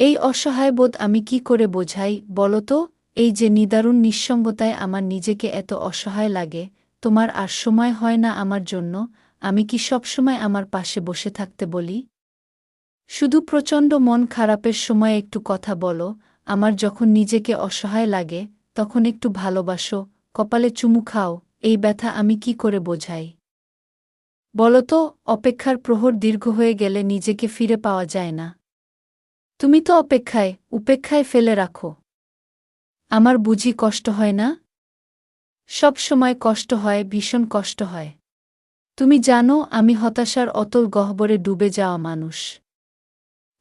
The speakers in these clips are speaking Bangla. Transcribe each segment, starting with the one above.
এই অসহায় বোধ আমি কি করে বোঝাই বলো তো এই যে নিদারুণ নিঃসঙ্গতায় আমার নিজেকে এত অসহায় লাগে, তোমার আর সময় হয় না আমার জন্য, আমি কি সবসময় আমার পাশে বসে থাকতে বলি? শুধু প্রচণ্ড মন খারাপের সময় একটু কথা বলো, আমার যখন নিজেকে অসহায় লাগে, তখন একটু ভালোবাসো, কপালে চুমু খাও, এই ব্যথা আমি কি করে বোঝাই? বলো তো অপেক্ষার প্রহর দীর্ঘ হয়ে গেলে নিজেকে ফিরে পাওয়া যায় না। তুমি তো অপেক্ষায়, উপেক্ষায় ফেলে রাখো। আমার বুঝি কষ্ট হয় না? সব সময় কষ্ট হয়, ভীষণ কষ্ট হয়। তুমি জানো, আমি হতাশার অতল গহ্বরে ডুবে যাওয়া মানুষ।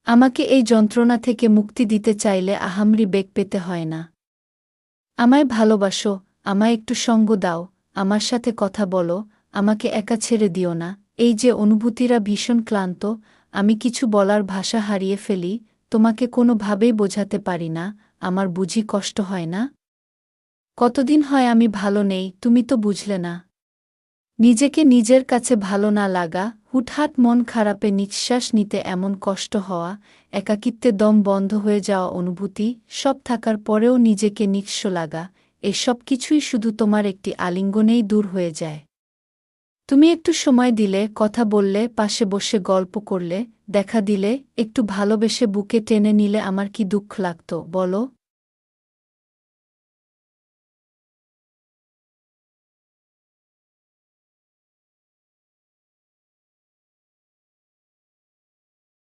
আমাকে এই যন্ত্রণা থেকে মুক্তি দিতে চাইলে আহামরি বেগ পেতে হয় না। আমায় ভালোবাসো, আমায় একটু সঙ্গ দাও, আমার সাথে কথা বলো, আমাকে একা ছেড়ে দিও না। এই যে অনুভূতিরা ভীষণ ক্লান্ত, আমি কিছু বলার ভাষা হারিয়ে ফেলি তোমাকে কোনোভাবেই বোঝাতে পারি না, আমার বুঝি কষ্ট হয় না? কতদিন হয় আমি ভালো নেই, তুমি তো বুঝলে না। নিজেকে নিজের কাছে ভালো না লাগা, হুটহাট মন খারাপে নিঃশ্বাস নিতে এমন কষ্ট হওয়া, একাকিত্বে দম বন্ধ হয়ে যাওয়া অনুভূতি, সব থাকার পরেও নিজেকে নিঃস্ব লাগা, এসব কিছুই শুধু তোমার একটি আলিঙ্গনেই দূর হয়ে যায়। তুমি একটু সময় দিলে, কথা বললে, পাশে বসে গল্প করলে, দেখা দিলে, একটু ভালোবেসে বুকে টেনে নিলে আমার কি দুঃখ লাগত, বলো।